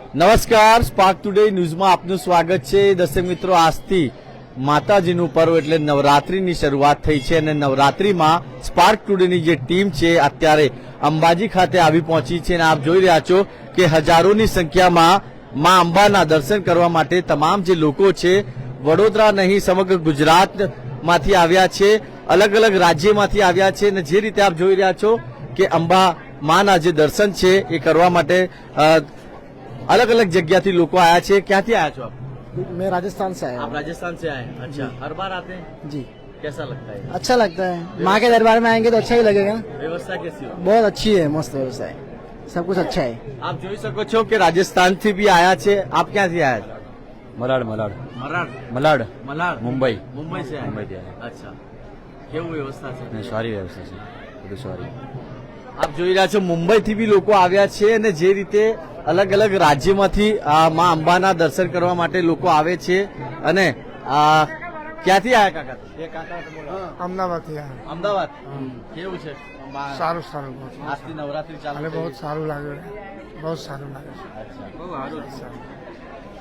નમસ્કાર spark today ન્યૂઝમાં આપનું સ્વાગત છે. દર્શક મિત્રો, આજથી માતાજીનું પર્વ એટલે નવરાત્રીની શરૂઆત થઈ છે અને નવરાત્રીમાં સ્પાર્ક ટુડેની જે ટીમ છે, અત્યારે અંબાજી ખાતે આવી પહોંચી છે અને આપ જોઈ રહ્યા છો કે હજારોની સંખ્યામાં મા અંબાના દર્શન કરવા માટે તમામ જે લોકો છે, વડોદરા નહીં, સમગ્ર ગુજરાતમાંથી આવ્યા છે, અલગ અલગ રાજ્યમાંથી આવ્યા છે અને જે રીતે આપ જોઈ રહ્યા છો કે અંબા માના જે દર્શન છે, એ કરવા માટે અ, अलग अलग जगह थी लोग आया छे क्या थी आया छो आप मैं राजस्थान से आया आप राजस्थान से आए हैं अच्छा हर बार आते हैं हूँ जी कैसा लगता है अच्छा लगता है माँ के दरबार में आएंगे तो अच्छा ही लगेगा व्यवस्था कैसी हो बहुत अच्छी है मस्त व्यवस्था है सब कुछ अच्छा है આપ જોઈ શકો છો કે રાજસ્થાન થી બી આયા છે આપ ક્યાંથી આયા છો મલાડ મલાડ મરાડ મલાડ મલાડ મુંબઈ મુંબઈ से आए મુંબઈથી આવ્યા. અચ્છા કેવું વ્યવસ્થા છે ને સારી વ્યવસ્થા છે બધું સારી આપ જોઈ રહ્યા છો મુંબઈથી બી લોકો આવ્યા છે અને જે રીતે અલગ અલગ રાજ્યમાંથી આ મા અંબાના દર્શન કરવા માટે લોકો આવે છે અને ક્યાંથી આવ્યા કાકા? અમદાવાદ કાકા અમદાવાદથી આવ્યા અમદાવાદ? કેવું છે? સારું સારું આજથી નવરાત્રી ચાલે મને બહુ સારું લાગ્યું બહુ સારું લાગે છે.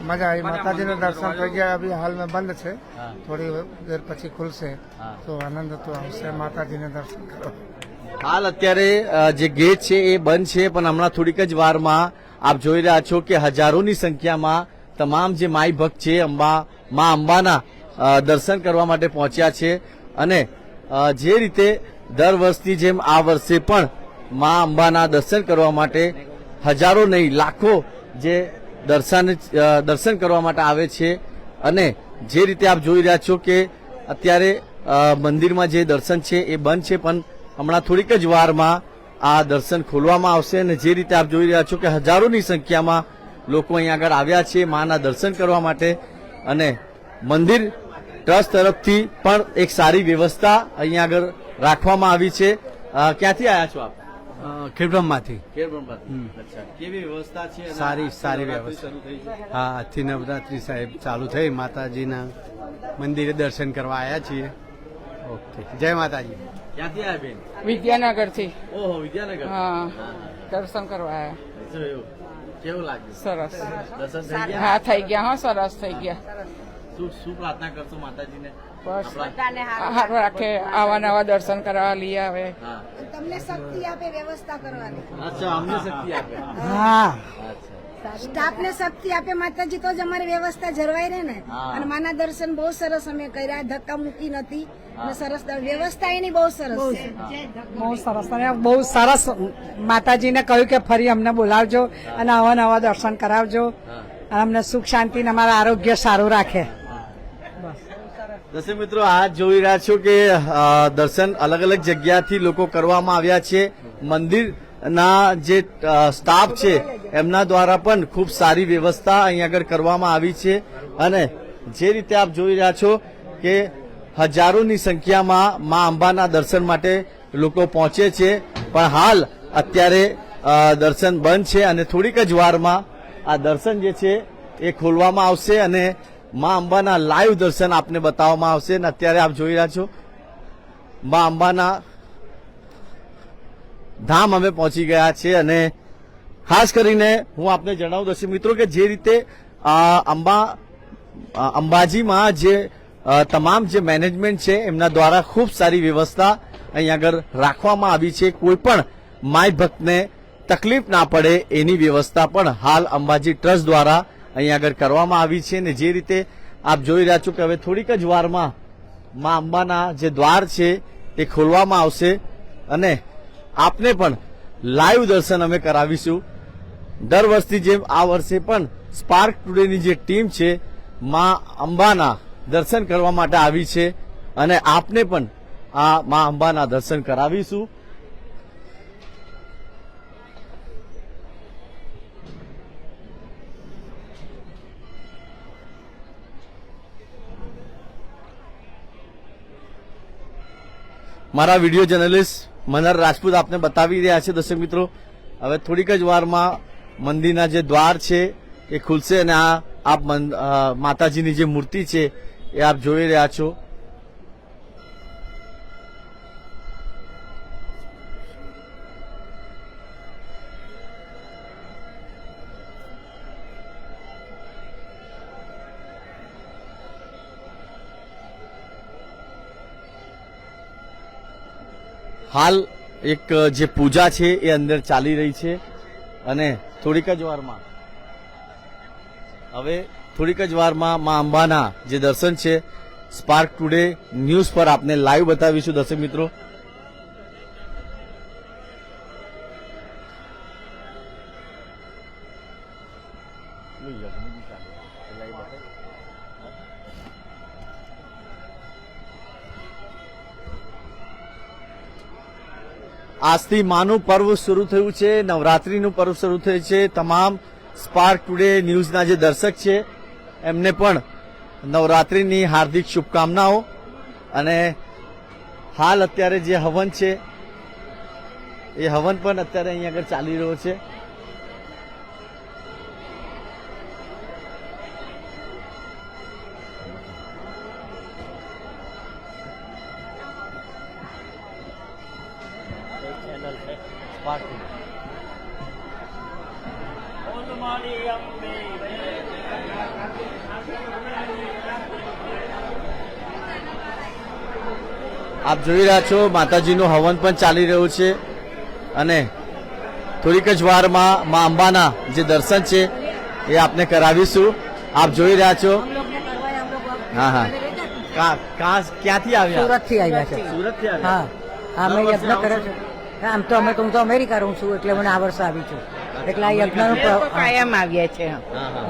મજા આવી. માતાજીના દર્શન થઈ ગયા અભી હાલમાં બંધ છે. થોડી દેર પછી ખુલશે. તો આનંદ તો આવશે માતાજીને દર્શન કરો હાલ અત્યારે જે ગેટ છે એ બંધ છે પણ હમણાં થોડીક જ વારમાં આપ જોઈ રહ્યા છો કે હજારોની સંખ્યામાં તમામ જે માઈ ભક્ત છે અંબા, મા અંબાના દર્શન કરવા માટે પહોંચ્યા છે. અને જે રીતે દર વર્ષની જેમ આ વર્ષે પણ મા અંબાના દર્શન કરવા માટે હજારો નહીં, લાખો જે દર્શન દર્શન કરવા માટે આવે છે. અને જે રીતે આપ જોઈ રહ્યા છો કે અત્યારે મંદિરમાં જે દર્શન છે એ બંધ છે, પણ હમણાં થોડીક જ વારમાં આ દર્શન ખોલવામાં આવશે અને જે રીતે આપ જોઈ રહ્યા છો કે હજારોની સંખ્યામાં લોકો અહીંયા આગળ આવ્યા છે માના દર્શન કરવા માટે. અને મંદિર ટ્રસ્ટ તરફથી પણ એક સારી વ્યવસ્થા અહીંયા આગળ રાખવામાં આવી છે. ક્યાંથી આવ્યા છો આપ? ખેડબ્રહ્મમાંથી. અચ્છા. કેવી વ્યવસ્થા છે સારી- સારી વ્યવસ્થા. હા આજથી નવરાત્રી સાહેબ ચાલુ થઈ. માતાજીના મંદિરે દર્શન કરવા આવ્યા છીએ. ઓકે. જય માતાજી. ક્યાંથી આવ્યા બેન? વિદ્યાનગરથી. ઓહો વિદ્યાનગર. હા દર્શન કરવા આવ્યા. કેવું લાગ્યું? સરસ. દર્શન થઈ ગયા? હા થઈ ગયા હા સરસ થઈ ગયા. શું શું પ્રાર્થના કરશો માતાજીને? બસ. હાર રાખે આવા નવા દર્શન કરવા લઈ આવે. હા. તમને શક્તિ આપે વ્યવસ્થા કરવાની. અચ્છા અમને શક્તિ આપે. હા. અચ્છા. સ્ટાફને શક્તિ આપે માતાજી તો જ અમારી વ્યવસ્થા જળવાઈ રહે ને. અને માના દર્શન બહુ સરસ અમે કર્યા ધક્કા મૂકી નથી. અને સરસ વ્યવસ્થા એની બહુ સરસ બહુ સરસ. અને બહુ સરસ માતાજીને કહ્યું કે ફરી અમને બોલાવજો અને આવા નવા દર્શન કરાવજો. અને અમને સુખ શાંતિ ને અમારા આરોગ્ય સારું રાખે. દર્શક મિત્રો આ જોઈ રહ્યા છો કે દર્શન અલગ અલગ જગ્યાથી લોકો કરવામાં આવ્યા છે. મંદિરના જે સ્ટાફ છે, એમના દ્વારા પણ ખૂબ સારી વ્યવસ્થા અહીં આગળ કરવામાં આવી છે. અને જે રીતે આપ જોઈ રહ્યા છો કે હજારોની સંખ્યામાં મા અંબાના દર્શન માટે લોકો પહોંચે છે. પણ હાલ અત્યારે દર્શન બંધ છે અને થોડીક જ વારમાં આ દર્શન જે છે એ ખોલવામાં આવશે અને મા અંબાના લાઈવ દર્શન આપને બતાવવામાં આવશે. અને અત્યારે આપ જોઈ રહ્યા છો, મા અંબાના ધામ અમે પહોંચી ગયા છે અને ખાસ કરીને હું આપને જણાવું દર્શક મિત્રો કે જે રીતે અંબા અંબાજીમાં જે તમામ જે મેનેજમેન્ટ છે, એમના દ્વારા ખૂબ સારી વ્યવસ્થા અહીં આગળ રાખવામાં આવી છે. કોઈ પણ માય ભક્તને તકલીફ ના પડે એની વ્યવસ્થા પણ હાલ અંબાજી ટ્રસ્ટ દ્વારા અહીં આગળ કરવામાં આવી છે ને જે રીતે આપ જોઈ રહ્યા છો કે હવે થોડીક જ વારમાં મા અંબાના જે દ્વાર છે, એ ખોલવામાં આવશે અને આપને પણ લાઈવ દર્શન અમે કરાવીશું. દર વર્ષની જેમ આ વર્ષે પણ સ્પાર્ક ટુડેની જે ટીમ છે, માં અંબાના દર્શન કરવા માટે આવી છે અને આપને પણ આ મા અંબાના દર્શન કરાવીશું. મારા વીડિયો જર્નલિસ્ટ મનર રાજપૂત આપને બતાવી રહ્યા છે, દર્શક મિત્રો. હવે થોડીક જ વારમાં મંદિરના જે દ્વાર છે એ ખુલશે અને આ આપ માતાજીની જે મૂર્તિ છે એ આપ જોઈ રહ્યા છો. હાલ એક જે પૂજા છે એ અંદર ચાલી રહી છે અને થોડીક જ વારમાં, હવે થોડીક જ વારમાં મા અંબાના જે દર્શન છે સ્પાર્ક ટુડે ન્યૂઝ પર આપને લાઈવ બતાવીશું દર્શક મિત્રો. આજથી માનું પર્વ શરૂ થયું છે, નવરાત્રીનું પર્વ શરૂ થયું છે. તમામ સ્પાર્ક ટુડે ન્યૂઝના જે દર્શક છે, એમને પણ નવરાત્રીની હાર્દિક શુભકામનાઓ અને હાલ અત્યારે જે હવન છે, એ હવન પણ અત્યારે અહીંયા આગળ ચાલી રહ્યો છે. જોઈ રહ્યા છો માતાજીનું હવન પણ ચાલી રહ્યું છે. અને થોડીક જ વારમાં મા અંબાના જે દર્શન છે એ આપને કરાવીશું. આપ જોઈ રહ્યા છો. હા હા. ક્યાંથી આવ્યા? સુરતથી આવ્યા છે. સુરતથી હા. અમે યજ્ઞ કરે છો? છે. આમ તો અમે તો હું તો અમેરિકા રહું છું એટલે મને આ વર્ષે આવી છું. એટલે આ યજ્ઞનું કાયમ આવ્યા છે. હા હા.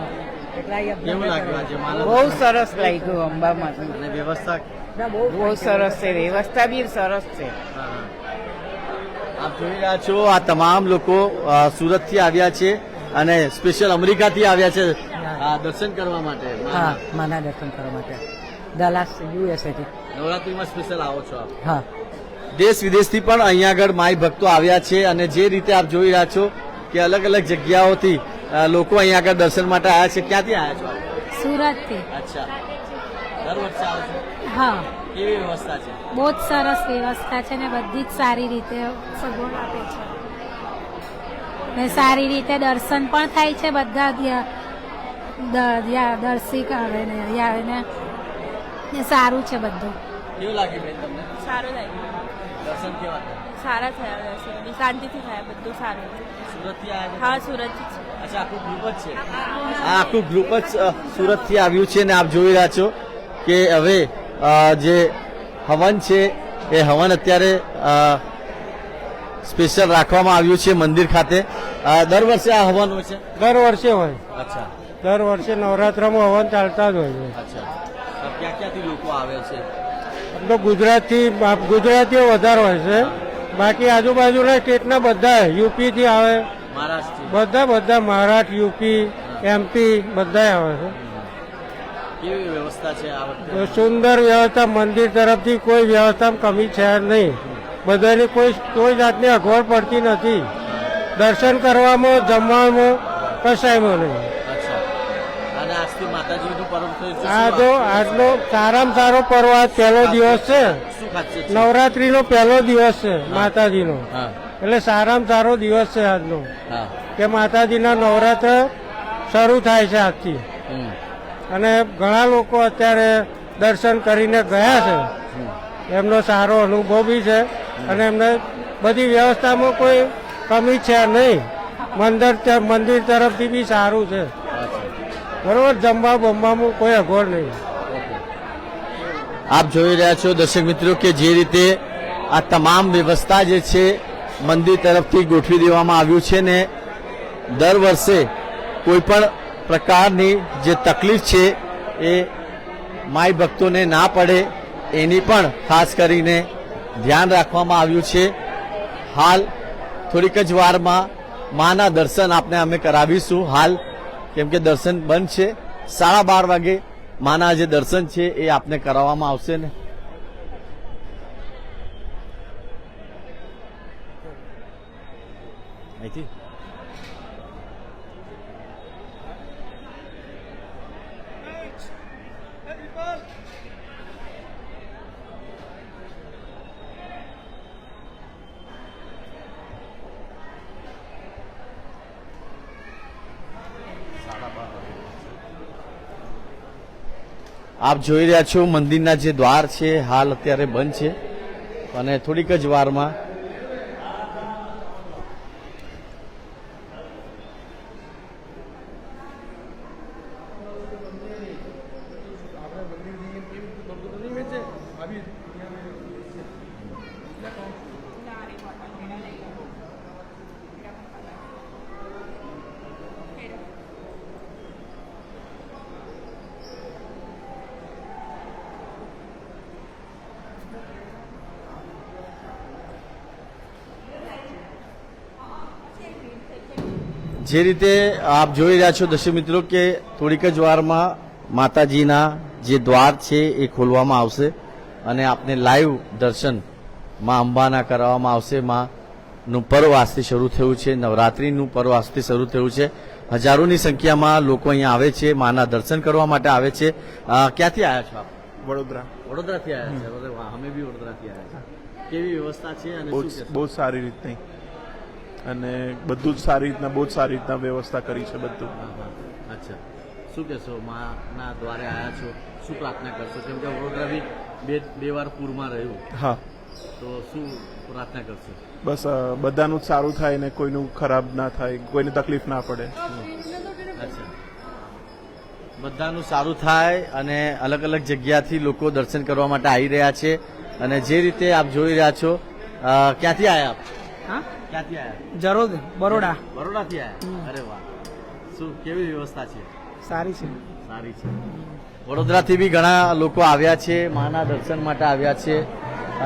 એટલે આ યજ્ઞ માનવ બહુ સરસ લાગ્યું અંબામાં. વ્યવસ્થા બહુ બહુ સરસ છે. વ્યવસ્થા બી સરસ છે. આપ જોઈ રહ્યા છો આ તમામ લોકો સુરતથી આવ્યા છે અને સ્પેશિયલ અમેરિકાથી આવ્યા છે આ દર્શન કરવા માટે. હા માના દર્શન કરવા માટે. દલાસ યુએસએ થી નવરાત્રીમાં સ્પેશિયલ આવો છો આપ. હા. દેશ વિદેશથી પણ અહીંયા આગળ માય ભક્તો આવ્યા છે અને જે રીતે આપ જોઈ રહ્યા છો કે અલગ અલગ જગ્યાઓથી લોકો અહીંયા આગળ દર્શન માટે આવ્યા છે. ક્યાંથી આવ્યા છો સુરત સુરતથી. અચ્છા. દર વર્ષે આવો છો? હા. કેવી વ્યવસ્થા છે? બહુ જ સરસ વ્યવસ્થા છે ને બધી જ સારી રીતે સગવડ આપે છે. ને સારી રીતે દર્શન પણ થાય છે બધા દર્શિક આવે ને અહીં આવે ને. ને સારું છે બધું. કેવું લાગ્યું બેન તમને? સારું લાગ્યું. દર્શન કેવા થયા? સારા થયા દર્શન. શાંતિથી થયા બધું સારું. સુરતથી આવ્યા હા સુરતથી જ અચ્છા આખું ગ્રુપ જ છે? આ આખું ગ્રુપ જ સુરતથી આવ્યું છે ને આપ જોઈ રહ્યા છો કે હવે જે હવન છે એ હવન અત્યારે સ્પેશિયલ રાખવામાં આવ્યું છે મંદિર ખાતે. દર વર્ષે આ હવન હોય છે? દર વર્ષે હોય. અચ્છા. દર વર્ષે નવરાત્રામાં હવન ચાલતા જ હોય છે. અચ્છા. ક્યાં ક્યાંથી લોકો આવે છે? આમ તો ગુજરાતથી ગુજરાતીઓ વધારે હોય છે. બાકી આજુબાજુના સ્ટેટના બધા યુપીથી આવે. બધા બધા મહારાષ્ટ્ર યુપી એમપી બધા આવે છે. કેવી વ્યવસ્થા છે આ વખતે? સુંદર વ્યવસ્થા મંદિર તરફથી કોઈ વ્યવસ્થામાં કમી છે નહીં. બધાની કોઈ કોઈ જાતની અગવડ પડતી નથી. દર્શન કરવામાં જમવામાં કશાયમાં નહીં. આ તો? આજનો સારામાં સારો પર્વ આજ પહેલો દિવસ છે. નવરાત્રીનો પહેલો દિવસ છે માતાજીનો. એટલે સારામાં સારો દિવસ છે આજનો. કે માતાજીના નવરાત્ર શરૂ થાય છે આજથી. અને ઘણા લોકો અત્યારે દર્શન કરીને ગયા છે. એમનો સારો અનુભવ બી છે અને એમને બધી વ્યવસ્થામાં કોઈ કમી છે નહીં. મંદિર મંદિર તરફથી બી સારું છે. બરોબર, જમવા બમવામાં કોઈ અગવડ નહીં. આપ જોઈ રહ્યા છો દર્શક મિત્રો કે જે રીતે આ તમામ વ્યવસ્થા જે છે મંદિર તરફથી ગોઠવી દેવામાં આવ્યું છે ને દર વર્ષે કોઈ પણ પ્રકારની જે તકલીફ છે એ માય ભક્તોને ના પડે, એની પણ ખાસ કરીને ધ્યાન રાખવામાં આવ્યું છે. હાલ થોડીક જ વારમાં માના દર્શન આપને અમે કરાવીશું. હાલ કેમ કે દર્શન બંધ છે. સાડા બાર વાગે માના જે દર્શન છે એ આપને કરાવવામાં આવશે ને. અહીંથી? આપ જોઈ રહ્યા છો મંદિરના જે દ્વાર છે, હાલ અત્યારે બંધ છે. અને થોડીક જ વારમાં જે રીતે આપ જોઈ રહ્યા છો દર્શક મિત્રો કે થોડીક જ વારમાં માતાજીના જે દ્વાર છે એ ખોલવામાં આવશે અને આપને લાઈવ દર્શનમાં અંબાના કરાવવામાં આવશે. માનું પર્વ આજથી શરૂ થયું છે. નવરાત્રિનું પર્વ આજથી શરૂ થયું છે. હજારોની સંખ્યામાં લોકો અહીંયા આવે છે માના દર્શન કરવા માટે આવે છે. ક્યાંથી આવ્યા છો આપ? વડોદરા. વડોદરાથી આવ્યા છે? અમે બી વડોદરાથી આવ્યા છે કેવી વ્યવસ્થા છે અને બહુ સારી રીતની. અને બધું જ સારી રીતના બહુ જ સારી રીતના વ્યવસ્થા કરી છે બધું. અચ્છા. શું કહેશો? માના દ્વારે આવ્યા છો. શું પ્રાર્થના કરશો? કેમ કે વડોદરા બી બે બે વાર પૂરમાં રહ્યું. હા. તો શું પ્રાર્થના કરશો? બસ બધાનું જ સારું થાય ને કોઈનું ખરાબ ના થાય કોઈને તકલીફ ના પડે. અચ્છા. બધાનું સારું થાય અને અલગ અલગ જગ્યાથી લોકો દર્શન કરવા માટે આવી રહ્યા છે. અને જે રીતે આપ જોઈ રહ્યા છો ક્યાંથી આવ્યા આપ? હા? ક્યાંથી આવ્યા જરોદ બરોડા. બરોડાથી આવ્યા અરે વાહ. શું કેવી વ્યવસ્થા છે? સારી છે. સારી છે. વડોદરાથી બી ઘણા લોકો આવ્યા છે માના દર્શન માટે આવ્યા છે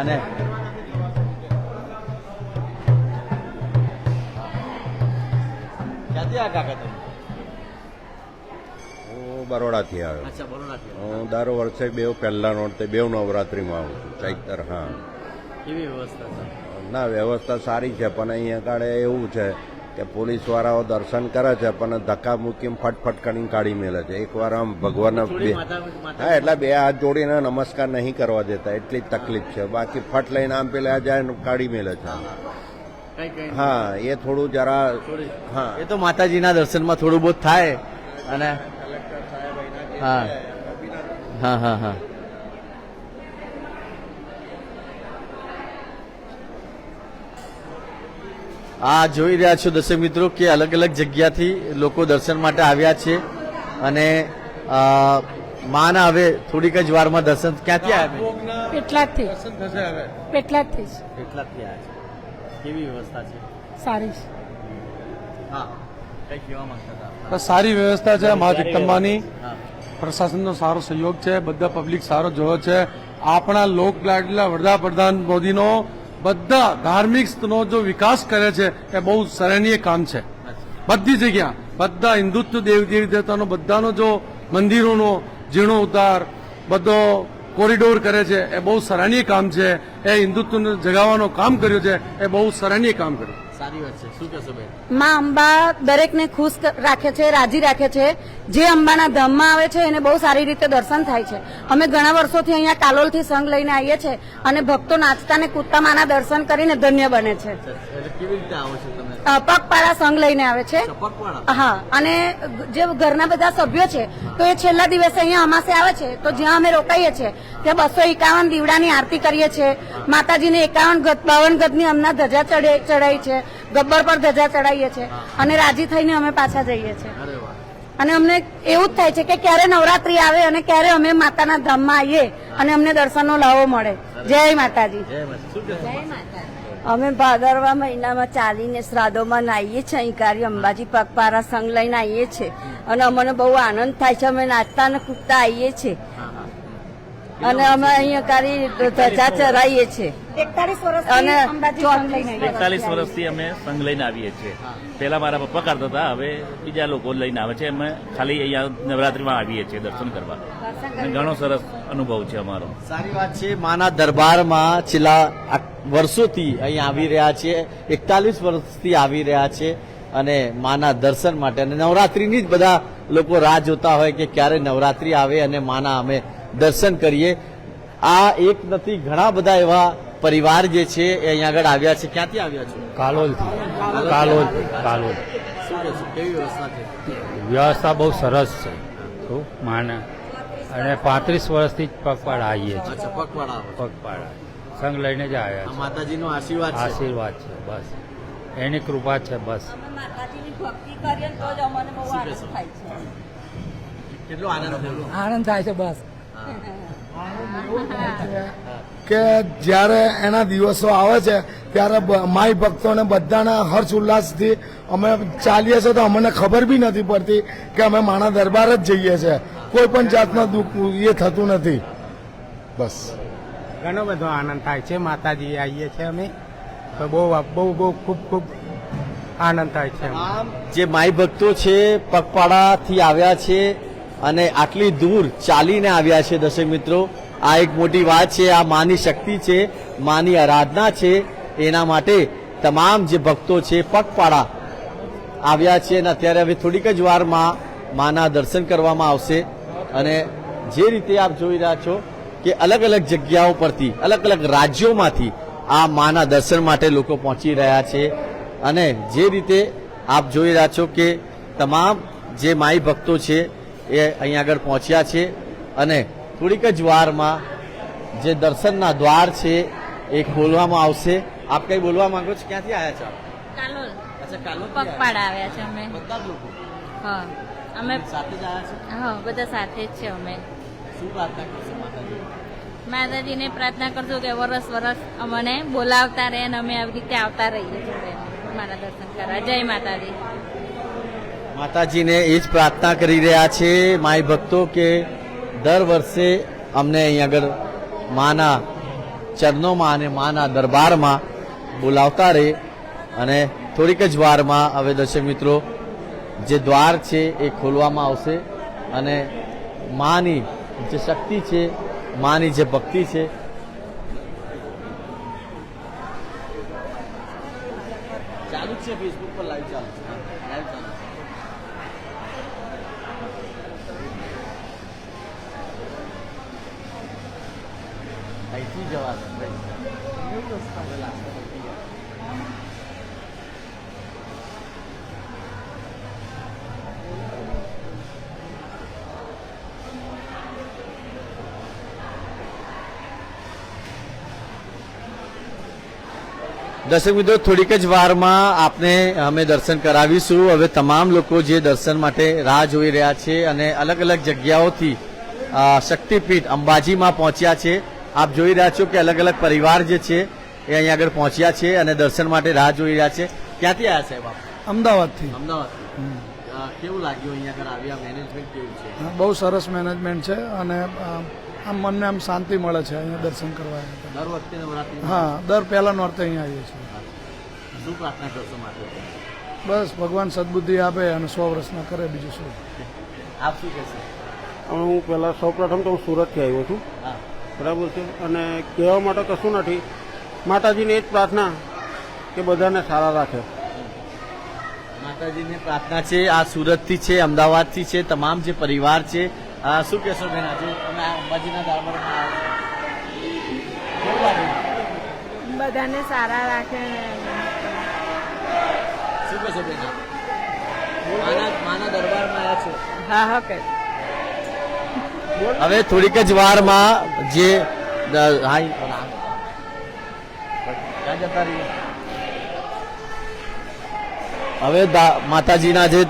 અને ક્યાંથી આવ્યા કાકા તમે? હું બરોડાથી આવ્યો. હું દર વર્ષે બે પહેલા નોરતે બે નવરાત્રીમાં આવું છું ચૈતર હા. કેવી વ્યવસ્થા છે? ના વ્યવસ્થા સારી છે પણ અહીંયા આગળ એવું છે કે પોલીસવાળાઓ દર્શન કરે છે પણ ધક્કા મૂકીને ફટફટ કરીને કાઢી મેલે છે. એકવાર આમ ભગવાન થોડી માતા માતા હા એટલે બે હાથ જોડીને નમસ્કાર નહીં કરવા દેતા એટલી જ તકલીફ છે. બાકી ફટ લઈને આમ પેલા જાય કાઢી મેલે છે. કઈ કઈ હા એ થોડું જરા હા. એ તો માતાજીના દર્શનમાં થોડું બહુ થાય અને હા. હા હા હા. આ જોઈ રહ્યા છો દર્શક મિત્રો કે અલગ અલગ જગ્યાથી લોકો દર્શન માટે આવ્યા છે અને માના હવે થોડીક જ વારમાં દર્શન ક્યાંથી આવ્યા પેટલાદથી. પેટલાદથી પેટલાદથી આવ્યા છે. કેવી વ્યવસ્થા છે? સારી છે. સારી વ્યવસ્થા છે મા જગદંબાની પ્રશાસનનો સારો સહયોગ છે બધા પબ્લિક સારો જોયો છે. આપણા લોક લાડલા વડાપ્રધાન મોદીનો બધા ધાર્મિક જો વિકાસ કરે છે, એ બહુ સરાહનીય કામ છે. બધી જગ્યા, બધા હિન્દુત્વ દેવ દેવી દેવતાનો, બધાનો જો મંદિરોનો જીર્ણોદ્ધાર બધો કોરિડોર કરે છે, એ બહુ સરાહનીય કામ છે. એ હિન્દુત્વને જગાવવાનું કામ કર્યું છે, એ બહુ સરાહનીય કામ કર્યું. સારી વાત છે. શું કહેશો બેનમાં અંબા દરેકને ખુશ રાખે છે રાજી રાખે છે. જે અંબાના ધામમાં આવે છે એને બહુ સારી રીતે દર્શન થાય છે. અમે ઘણા વર્ષોથી અહીંયા કાલોલથી સંઘ લઈને આવીએ છીએ અને ભક્તો નાચતા ને કૂદતા માના દર્શન કરીને ધન્ય બને છે. એટલે કેવી રીતે આવો છો તમે? પગપાળા સંઘ લઈને આવે છે. હા અને જે ઘરના બધા સભ્યો છે તો એ છેલ્લા દિવસે અહીંયા અમાસે આવે છે તો જ્યાં અમે રોકાઈએ છીએ ત્યાં બસો એકાવન દીવડાની આરતી કરીએ છીએ માતાજીને એકાવન ગત બાવન ગતની અમના ધજા ચડે ચડાઈ છે ગબ્બર પર ધજા ચડાવીએ છીએ અને રાજી થઈને અમે પાછા જઈએ છીએ અને અમને એવું જ થાય છે કે ક્યારે નવરાત્રી આવે અને ક્યારે અમે માતાના ધામમાં આવીએ અને અમને દર્શનનો લાવો મળે. જય માતાજી. જય માતા શું કહેશો અમે ભાદરવા મહિનામાં ચાલીને શ્રાદ્ધોમાં નાહીએ છીએ અહીં કાર્ય અંબાજી પગપારા સંગ લઈને આવીએ છીએ. અને અમને બહુ આનંદ થાય છે અમે નાચતા અને કૂદતા આવીએ છીએ. અને અમે અહીંયા કારી ધજા ચરાઈએ છીએ. અને એકતાલીસ વર્ષથી અમે સંઘ લઈને આવીએ છીએ. પહેલા મારા પપ્પા કરતા હતા હવે બીજા લોકો લઈને આવે છે. અમે ખાલી અહીંયા નવરાત્રીમાં આવીએ છીએ દર્શન કરવા. અને ઘણો સરસ અનુભવ છે અમારો. સારી વાત છે. માના દરબારમાં છેલ્લા આ વર્ષોથી અહીં આવી રહ્યા છે. એકતાલીસ વર્ષથી આવી રહ્યા છે અને માના દર્શન માટે અને નવરાત્રીની જ બધા લોકો રાહ જોતા હોય કે ક્યારે નવરાત્રી આવે અને માના અમે દર્શન કરીએ. આ એક નથી ઘણા બધા એવા પરિવાર જે છે એ અહીંયા આગળ આવ્યા છે. ક્યાંથી આવ્યા છો? કાલોલથી. કાલોલ કેવી વ્યવસ્થા છે? વ્યવસ્થા બહુ સરસ છે. શું માને અને પાંત્રીસ વર્ષથી જ પગપાળા આવીએ છીએ. પગપાળા સંઘ લઈને જ આવ્યા છે માતાજીનો આશીર્વાદ આશીર્વાદ છે બસ. એની કૃપા છે બસ. માતાજીની ભક્તિ કરીએ તો જ અમને બહુ આનંદ થાય છે. કેટલો આનંદ થાય? છે બસ. કે જ્યારે એના દિવસો આવે છે ત્યારે માય માઈ ભક્તોને બધાના હર્ષ ઉલ્લાસથી અમે ચાલીએ છીએ તો અમને ખબર બી નથી પડતી કે અમે માણા દરબાર જ જઈએ છીએ. કોઈ પણ જાતનો દુઃખ એ થતું નથી. બસ. ઘણો બધો આનંદ થાય છે માતાજી આવીએ છીએ અમે. તો બહુ બહુ બહુ ખૂબ ખૂબ આનંદ થાય છે જે માઈ ભક્તો છે પગપાળાથી આવ્યા છે અને આટલી દૂર ચાલીને આવ્યા છે દર્શક મિત્રો. આ એક મોટી વાત છે, આ માની શક્તિ છે, માની આરાધના છે. એના માટે તમામ જે ભક્તો છે, પગપાળા આવ્યા છે અને અત્યારે હવે થોડીક જ વારમાં માના દર્શન કરવામાં આવશે. અને જે રીતે આપ જોઈ રહ્યા છો કે અલગ અલગ જગ્યાઓ પરથી, અલગ અલગ રાજ્યોમાંથી આ માના દર્શન માટે લોકો પહોંચી રહ્યા છે. અને જે રીતે આપ જોઈ રહ્યા છો કે તમામ જે માઈ ભક્તો છે એ અહીંયા આગળ પહોંચ્યા છે. અને થોડીક જ વારમાં જે દર્શનના દ્વાર છે એ ખોલવામાં આવશે. આપ કઈ બોલવા માંગો છો? ક્યાંથી આવ્યા છો? કાલોલ. અચ્છા કાલો પગપાળા આવ્યા છે અમે. બધા લોકો? હા અમે સાથે જ આવ્યા છે? હા બધા સાથે જ છે અમે. શું પ્રાર્થના કરશો માતાજી? માતાજીને પ્રાર્થના કરજો કે વરસ વરસ અમને બોલાવતા રહે અને અમે આવી રીતે આવતા રહીએ જોડે. મારા દર્શન કરવા. જય માતાજી. માતાજીને એ જ પ્રાર્થના કરી રહ્યા છે માય ભક્તો કે દર વર્ષે અમને અહીં આગળ માના ચરણોમાં અને માના દરબારમાં બોલાવતા રહે અને થોડીક જ વારમાં, હવે દર્શક મિત્રો, જે દ્વાર છે એ ખોલવામાં આવશે અને માની જે શક્તિ છે, માની જે ભક્તિ છે, ચાલુ છે ફેસબુક પર લાઈવ ચાલુ છે અહીંથી જવા દે દર્શક મિત્રો, થોડીક જ વારમાં આપને અમે દર્શન કરાવીશું. હવે તમામ લોકો જે દર્શન માટે રાહ જોઈ રહ્યા છે અને અલગ અલગ જગ્યાઓથી શક્તિપીઠ અંબાજીમાં પહોંચ્યા છે. આપ જોઈ રહ્યા છો કે અલગ અલગ પરિવાર જે છે એ અહીંયા આગળ પહોંચ્યા છે અને દર્શન માટે રાહ જોઈ રહ્યા છે. ક્યાંથી આવ્યા સાહેબ આપ? અમદાવાદથી. અમદાવાદ કેવું લાગ્યું અહીંયા આગળ આવ્યા મેનેજમેન્ટ કેવું છે? બહુ સરસ મેનેજમેન્ટ છે અને આમ મનને આમ શાંતિ મળે છે અહીંયા દર્શન કરવા દર વખતે નવરાત્રી હા દર પહેલા નોરતે અહીંયા આવીએ છીએ. શું પ્રાર્થના કરશો માટે? બસ ભગવાન સદબુદ્ધિ આપે અને સો વર્ષના કરે બીજું શું? આપ શું કહેશો? હું પહેલાં સૌ પ્રથમ તો હું સુરતથી આવ્યો છું. હા. બરાબર છે? અને કહેવા માટે કશું નથી. માતાજીની એ જ પ્રાર્થના કે બધાને સારા રાખે. માતાજીને પ્રાર્થના છે આ સુરતથી છે અમદાવાદથી છે તમામ જે પરિવાર છે. આ શું કહેશો બેન આજે? તમે અંબાજીના દરબારમાં? બધાને સારા રાખે. શું કહેશો બેન? માના માના દરબારમાં આવ્યા છો? હા હા કે હવે થોડીક જ વારમાં જે? હવે માતાજીના જે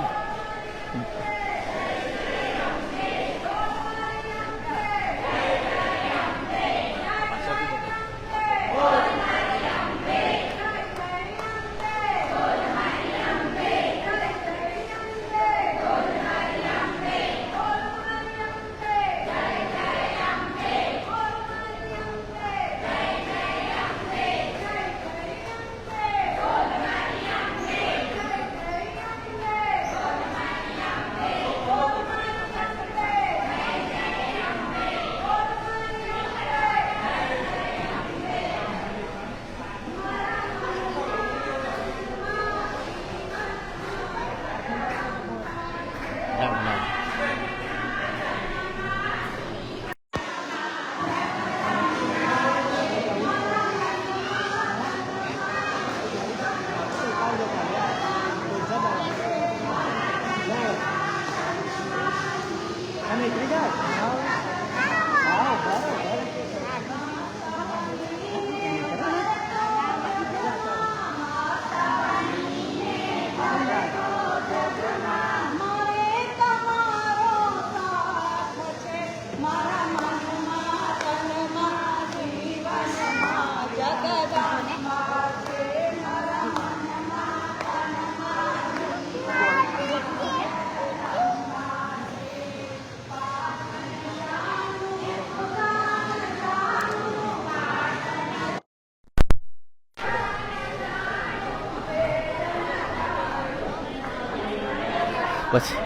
પછી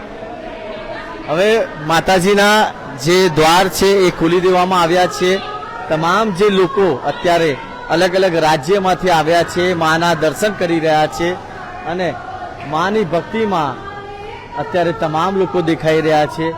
હવે માતાજીના જે દ્વાર છે એ ખોલી દેવામાં આવ્યા છે. તમામ જે લોકો અત્યારે અલગ અલગ રાજ્યમાંથી આવ્યા છે, માના દર્શન કરી રહ્યા છે અને માની ભક્તિમાં અત્યારે તમામ લોકો દેખાઈ રહ્યા છે.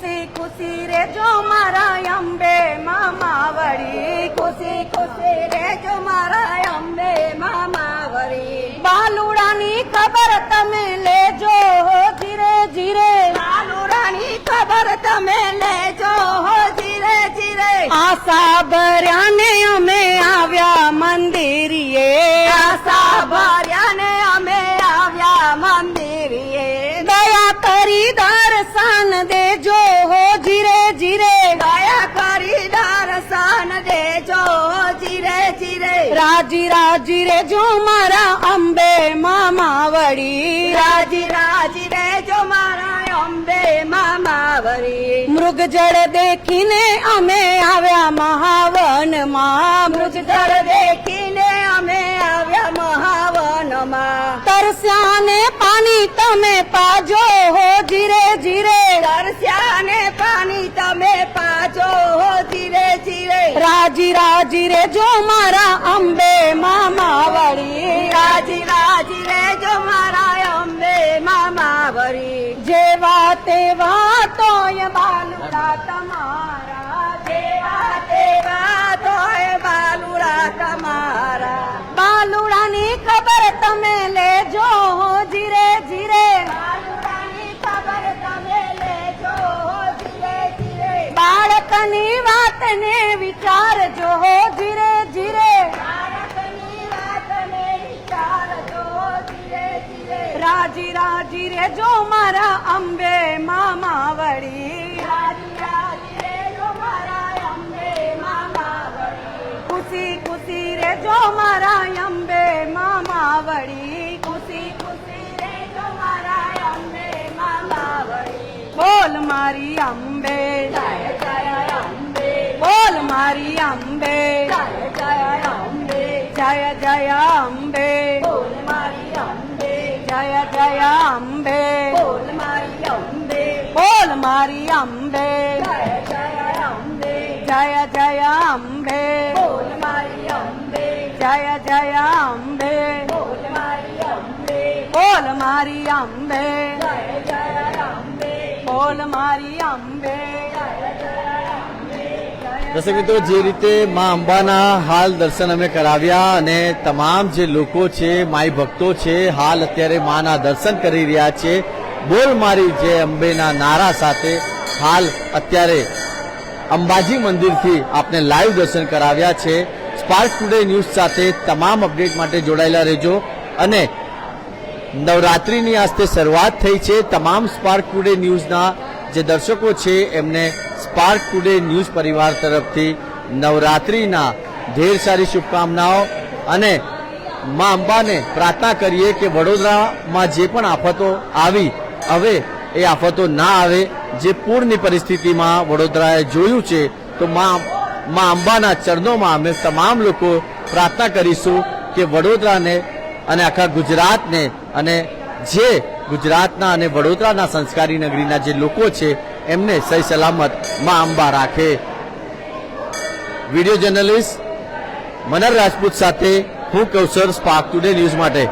ખુશી ખુશી રેજો મારા અંબે મામા વળી ખુશી ખુશી રેજો મારા અંબે મામા વળી બાલુડાની ખબર તમે લેજો. ધીરે ધીરે બાલુડાની ખબર તમે લેજો. હો ધીરે ધીરે આશા ભર્યાને અમે આવ્યા મંદિરીએ. આશા ભર્યાને અમે આવ્યા મંદિરીએ. દયા કરી દર્શન દેજો. રાજી રાજી રે જો મારા અંબે મામા વળી રાજી રાજી રે જો મારા અંબે મામા વળી મૃગજળ દેખીને અમે આવ્યા મહાવનમાં. મૃગજળ દેખીને અમે આવ્યા મહાવનમાં. તરસ્યાને પાણી તમે પાજો રાજી રાજી રે જો મારા અંબે મામા વળી રાજી રાજી રે જો મારા અંબે મામા વળી જેવા તેવા તોય બાલુડા તમારા. જેવા તેવા તોય બાલુડા તમારા. બાલુડાની ખબર તમે લેજો. જીરે ધીરે બાળકની વાતને વિચારજો હો ધીરે ધીરે. રાજી રાજી રે જો મારા અંબે મામા વળી ખુશી ખુશી રે જો મારા અંબે મામા વળી ખુશી ખુશી રે જો મારા અંબે મામા વળી બોલ મારી અંબે. બોલ મારી અંબે જય જય અંબે જય જય અંબે બોલ મારી અંબે જય જય અંબે બોલ મારી અંબે બોલ મારી અંબે જય જય અંબે જય જય દર્શક મિત્રો, જે રીતે મા અંબાના હાલ દર્શન અમે કરાવ્યા અને તમામ જે લોકો છે, માઈ ભક્તો છે, હાલ અત્યારે માના દર્શન કરી રહ્યા છે. બોલ મારી જે અંબેના નારા સાથે હાલ અત્યારે અંબાજી મંદિરથી આપને લાઈવ દર્શન કરાવ્યા છે. સ્પાર્ક ટુડે ન્યૂઝ સાથે તમામ અપડેટ માટે જોડાયેલા રહેજો અને નવરાત્રિની આજથી શરૂઆત થઈ છે. તમામ સ્પાર્ક ટુડે ન્યૂઝના જે દર્શકો છે, એમને સ્પાર્ક ટુડે ન્યૂઝ પરિવાર તરફથી નવરાત્રિના ઢેર સારી શુભકામનાઓ અને મા અંબાને પ્રાર્થના કરીએ કે વડોદરામાં જે પણ આફતો આવી, હવે એ આફતો ના આવે, જે પૂરની પરિસ્થિતિમાં વડોદરાએ જોયું છે, તો મા અંબાના ચરણોમાં અમે તમામ લોકો પ્રાર્થના કરીશું કે વડોદરાને અને આખા ગુજરાતને અને જે ગુજરાતના અને વડોદરાના સંસ્કારી નગરીના જે લોકો છે એમને સહી સલામતમાં અંબા રાખે. વીડિયો જર્નલિસ્ટ મનર રાજપૂત સાથે હું કૌશર સ્પાર્ક ટુડે ન્યૂઝ માટે